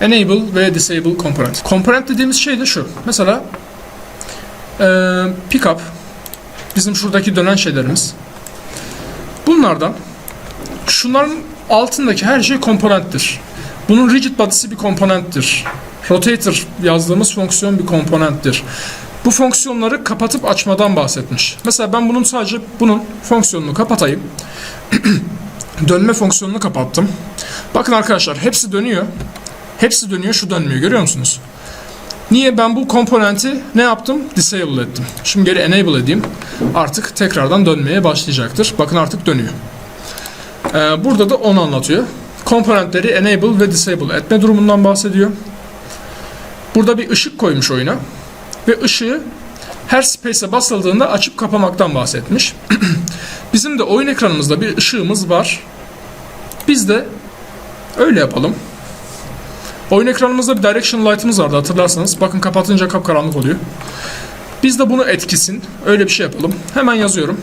Enable ve disable component. Component dediğimiz şey de şu. Mesela e, pickup bizim şuradaki dönen şeylerimiz. Bunlardan şunların altındaki her şey komponenttir. Bunun rigid body'si bir komponenttir. Rotator yazdığımız fonksiyon bir komponenttir. Bu fonksiyonları kapatıp açmadan bahsetmiş. Mesela ben bunun sadece bunun fonksiyonunu kapatayım. Dönme fonksiyonunu kapattım. Bakın arkadaşlar hepsi dönüyor. Hepsi dönüyor şu dönmüyor görüyor musunuz? Niye ben bu komponenti ne yaptım? Disable ettim. Şimdi geri enable edeyim. Artık tekrardan dönmeye başlayacaktır. Bakın artık dönüyor. Ee, burada da onu anlatıyor. Komponentleri enable ve disable etme durumundan bahsediyor. Burada bir ışık koymuş oyuna. Ve ışığı her space'e basıldığında açıp kapamaktan bahsetmiş. Bizim de oyun ekranımızda bir ışığımız var. Biz de öyle yapalım. Oyun ekranımızda bir direction light'ımız vardı hatırlarsanız. Bakın kapatınca kapkaranlık oluyor. Biz de bunu etkisin. Öyle bir şey yapalım. Hemen yazıyorum.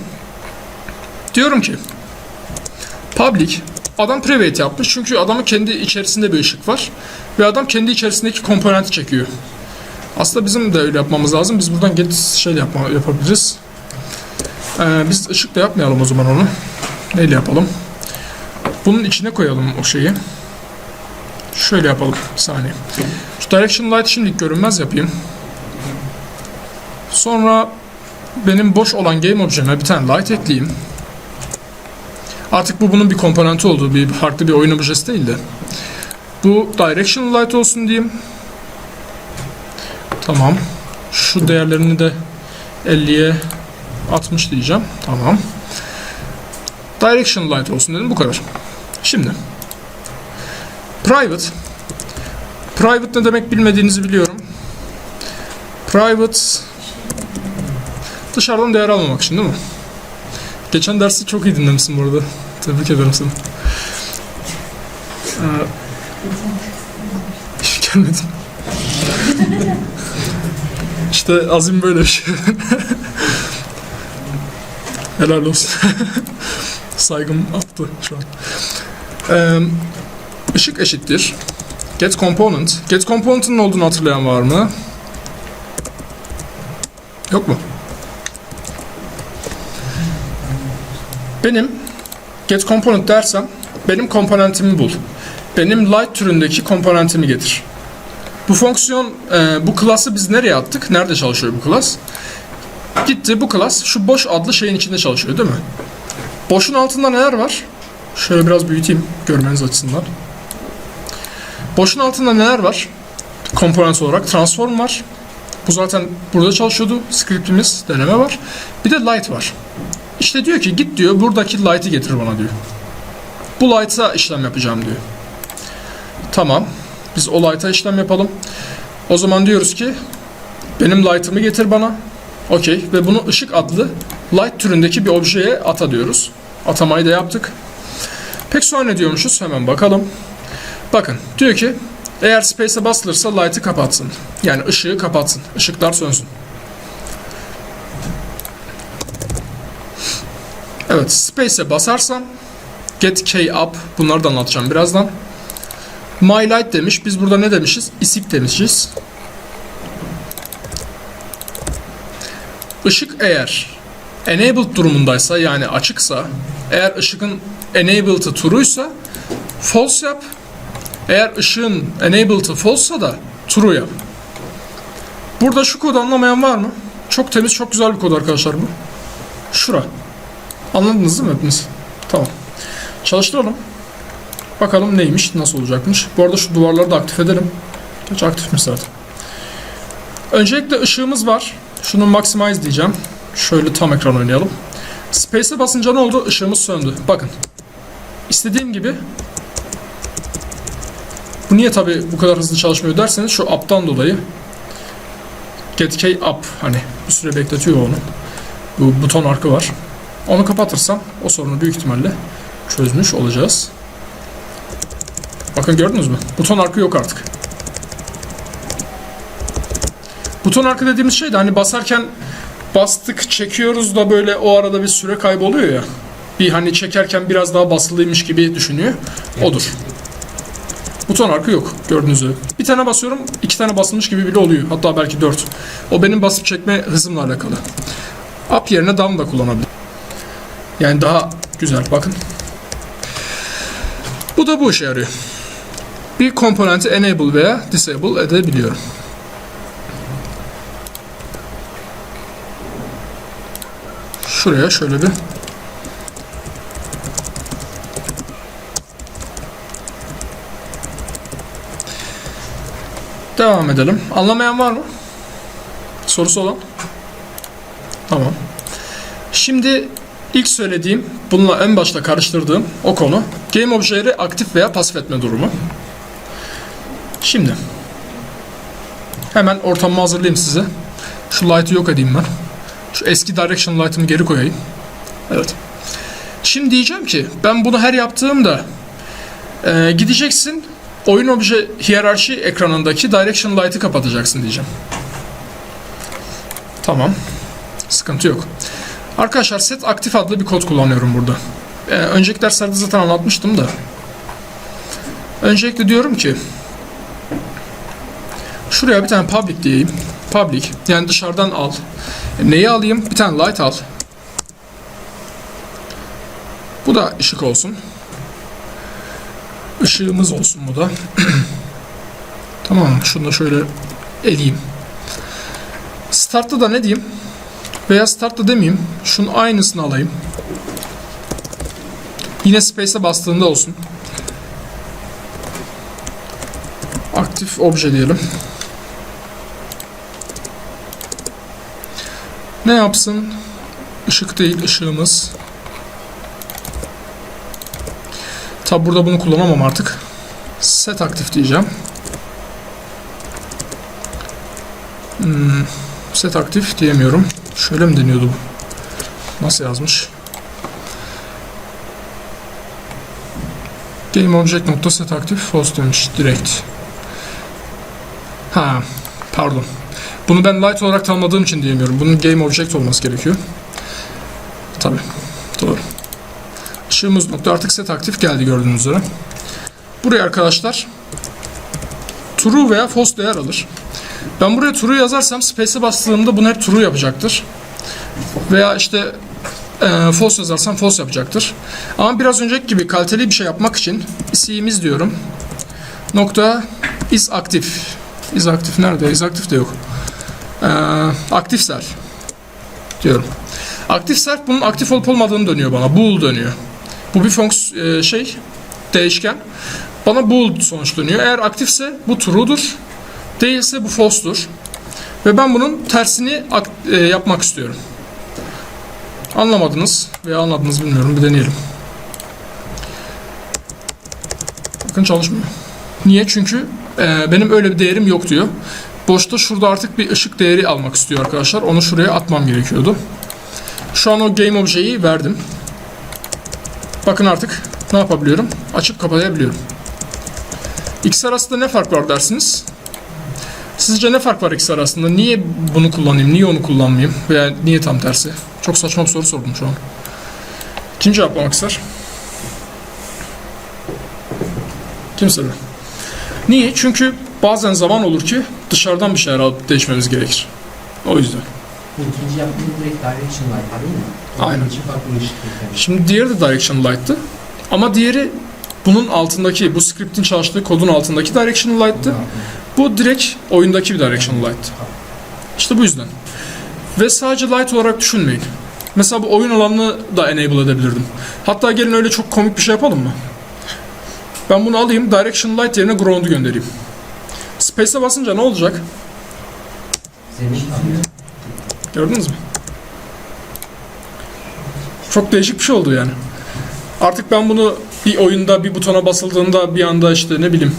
Diyorum ki public adam private yapmış çünkü adamın kendi içerisinde bir ışık var ve adam kendi içerisindeki komponenti çekiyor. Aslında bizim de öyle yapmamız lazım. Biz buradan get şey yapma, yapabiliriz. Ee, biz ışıkla yapmayalım o zaman onu. Neyle yapalım? Bunun içine koyalım o şeyi. Şöyle yapalım. Bir saniye. Şu direction light şimdilik görünmez yapayım. Sonra benim boş olan game objeme bir tane light ekleyeyim. Artık bu bunun bir komponenti olduğu bir farklı bir oyun objesi değil de. Bu direction light olsun diyeyim. Tamam. Şu değerlerini de 50'ye 60 diyeceğim. Tamam. Direction light olsun dedim bu kadar. Şimdi private private ne demek bilmediğinizi biliyorum. Private dışarıdan değer almamak için değil mi? Geçen dersi çok iyi dinlemişsin bu arada. Tebrik ederim seni. Ee, hiç gelmedim. İşte azim böyle bir şey. Helal olsun. Saygım arttı şu an. Ee, ışık eşittir. Get component. Get component'ın ne olduğunu hatırlayan var mı? Yok mu? Benim get component dersem benim komponentimi bul. Benim light türündeki komponentimi getir. Bu fonksiyon, e, bu klası biz nereye attık? Nerede çalışıyor bu klas? Gitti bu klas şu boş adlı şeyin içinde çalışıyor değil mi? Boşun altında neler var? Şöyle biraz büyüteyim görmeniz açısından. Boşun altında neler var? Komponent olarak transform var. Bu zaten burada çalışıyordu. Scriptimiz, deneme var. Bir de light var. İşte diyor ki git diyor buradaki light'ı getir bana diyor. Bu light'a işlem yapacağım diyor. Tamam. Biz o light'a işlem yapalım. O zaman diyoruz ki benim light'ımı getir bana. Okey. Ve bunu ışık adlı light türündeki bir objeye ata diyoruz. Atamayı da yaptık. Peki sonra ne diyormuşuz? Hemen bakalım. Bakın diyor ki eğer space'e basılırsa light'ı kapatsın. Yani ışığı kapatsın. Işıklar sönsün. Evet space'e basarsam get key up bunları da anlatacağım birazdan. My light demiş. Biz burada ne demişiz? Isik demişiz. Işık eğer enabled durumundaysa yani açıksa eğer ışığın enabled'ı true'ysa false yap. Eğer ışığın enabled'ı false'sa da true yap. Burada şu kodu anlamayan var mı? Çok temiz, çok güzel bir kod arkadaşlar bu. Şura. Anladınız değil mi hepiniz? Tamam. Çalıştıralım. Bakalım neymiş, nasıl olacakmış. Bu arada şu duvarları da aktif edelim. Hiç aktifmiş zaten. Öncelikle ışığımız var. Şunu maximize diyeceğim. Şöyle tam ekran oynayalım. Space'e basınca ne oldu? Işığımız söndü. Bakın. İstediğim gibi bu niye tabi bu kadar hızlı çalışmıyor derseniz şu up'tan dolayı get key up hani bir süre bekletiyor onu. Bu buton arkı var. Onu kapatırsam o sorunu büyük ihtimalle çözmüş olacağız. Bakın gördünüz mü? Buton arkı yok artık. Buton arka dediğimiz şey de hani basarken bastık çekiyoruz da böyle o arada bir süre kayboluyor ya. Bir hani çekerken biraz daha basılıymış gibi düşünüyor. Odur. Buton arka yok gördüğünüz gibi. Bir tane basıyorum iki tane basılmış gibi bile oluyor. Hatta belki dört. O benim basıp çekme hızımla alakalı. Up yerine down da kullanabilirim. Yani daha güzel bakın. Bu da bu işe yarıyor. Bir komponenti enable veya disable edebiliyorum. Şuraya şöyle bir Devam edelim. Anlamayan var mı? Sorusu olan? Tamam. Şimdi ilk söylediğim, bununla en başta karıştırdığım o konu game objeleri aktif veya pasif etme durumu. Şimdi hemen ortamımı hazırlayayım size. Şu light'ı yok edeyim ben. Şu eski direction light'ımı geri koyayım. Evet. Şimdi diyeceğim ki ben bunu her yaptığımda e, gideceksin oyun obje hiyerarşi ekranındaki direction light'ı kapatacaksın diyeceğim. Tamam. Sıkıntı yok. Arkadaşlar set aktif adlı bir kod kullanıyorum burada. Ee, önceki derslerde zaten anlatmıştım da. Öncelikle diyorum ki şuraya bir tane public diyeyim. Public yani dışarıdan al. Neyi alayım? Bir tane light al. Bu da ışık olsun. Işığımız olsun bu da. tamam? Şunu da şöyle eleyeyim. Start'ta da ne diyeyim? Veya start'ta demeyeyim. Şunun aynısını alayım. Yine space'e bastığında olsun. Aktif obje diyelim. Ne yapsın? Işık değil, ışığımız. Tabi burada bunu kullanamam artık. Set aktif diyeceğim. Hmm, set aktif diyemiyorum. Şöyle mi deniyordu bu? Nasıl yazmış? Game object nokta set aktif false demiş direkt. Ha, pardon. Bunu ben light olarak tanımladığım için diyemiyorum. Bunun game object olması gerekiyor. Tabi. Işığımız nokta artık set aktif geldi gördüğünüz üzere. Buraya arkadaşlar true veya false değer alır. Ben buraya true yazarsam space'e bastığımda bunu hep true yapacaktır. Veya işte e, false yazarsam false yapacaktır. Ama biraz önceki gibi kaliteli bir şey yapmak için isimiz diyorum. Nokta is aktif. Is aktif nerede? Is aktif de yok. E, self diyorum. Aktif self bunun aktif olup olmadığını dönüyor bana. Bool dönüyor. Bu bir fonks e, şey değişken. Bana bool sonuç dönüyor. Eğer aktifse bu true'dur. Değilse bu false'dur. Ve ben bunun tersini e, yapmak istiyorum. Anlamadınız veya anladınız bilmiyorum. Bir deneyelim. Bakın çalışmıyor. Niye? Çünkü e, benim öyle bir değerim yok diyor. Boşta şurada artık bir ışık değeri almak istiyor arkadaşlar. Onu şuraya atmam gerekiyordu. Şu an o game objeyi verdim. Bakın artık ne yapabiliyorum? Açıp kapatabiliyorum. İkisi arasında ne fark var dersiniz? Sizce ne fark var ikisi arasında? Niye bunu kullanayım, niye onu kullanmayayım? Veya niye tam tersi? Çok saçma bir soru sordum şu an. Kim cevaplamak ister? Kimse mi? Niye? Çünkü bazen zaman olur ki dışarıdan bir şeyler alıp değişmemiz gerekir. O yüzden. Bu ikinci yaptığımız direkt direction light değil mi? Aynen. İçin farklı ışık yani. Şimdi diğeri de Direction Light'tı. Ama diğeri bunun altındaki, bu script'in çalıştığı kodun altındaki Direction Light'tı. Bu direkt oyundaki bir Direction Light. İşte bu yüzden. Ve sadece light olarak düşünmeyin. Mesela bu oyun alanını da enable edebilirdim. Hatta gelin öyle çok komik bir şey yapalım mı? Ben bunu alayım, Direction Light yerine Ground'u göndereyim. Space'e basınca ne olacak? Zemin. Gördünüz mü? Çok değişik bir şey oldu yani. Artık ben bunu bir oyunda bir butona basıldığında bir anda işte ne bileyim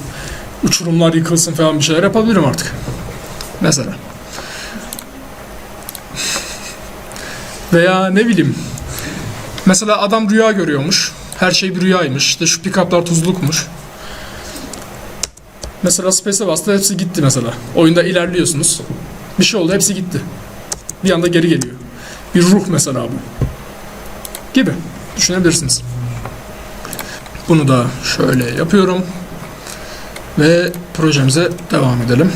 uçurumlar yıkılsın falan bir şeyler yapabilirim artık. Mesela. Veya ne bileyim. Mesela adam rüya görüyormuş. Her şey bir rüyaymış. İşte şu pick-up'lar tuzlukmuş. Mesela Space'e bastı hepsi gitti mesela. Oyunda ilerliyorsunuz. Bir şey oldu hepsi gitti. Bir anda geri geliyor. Bir ruh mesela bu. Gibi. Düşünebilirsiniz. Bunu da şöyle yapıyorum. Ve projemize devam edelim.